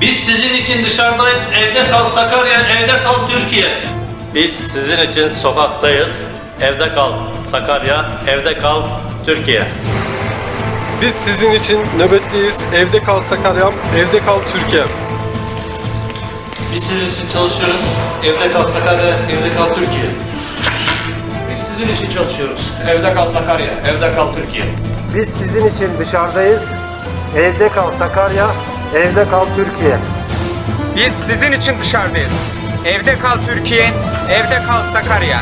Biz sizin için dışarıdayız. Evde kal Sakarya, evde kal Türkiye. Biz sizin için sokaktayız. Evde kal Sakarya, evde kal Türkiye. Biz sizin için nöbetteyiz. Evde kal Sakarya'm, evde kal Türkiye. Biz sizin için çalışıyoruz. Evde kal Sakarya, evde kal Türkiye. Biz sizin için çalışıyoruz. Evde kal Sakarya, evde kal Türkiye. Biz sizin için dışarıdayız. Evde kal Sakarya, evde kal Türkiye. Biz sizin için dışarıdayız. Evde kal Türkiye, evde kal Sakarya.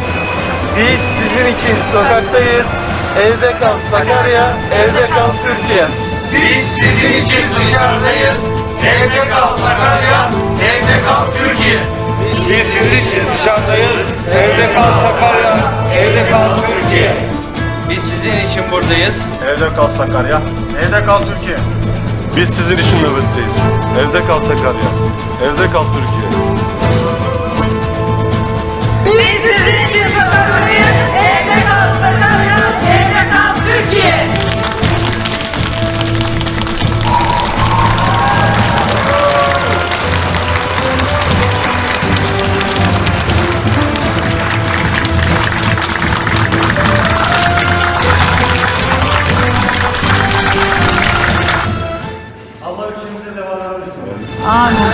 Biz sizin için sokaktayız. Evde kal Sakarya, evde kal Türkiye. Biz sizin için dışarıdayız. Evde kal Sakarya, evde kal Türkiye. Biz sizin için dışarıdayız. Evde kal Sakarya, evde kal Türkiye. Biz sizin için buradayız. Evde kal Sakarya, evde kal Türkiye. Biz sizin için nöbetteyiz. Evde kal Sakarya, evde kal Türkiye. Biz sizin için 啊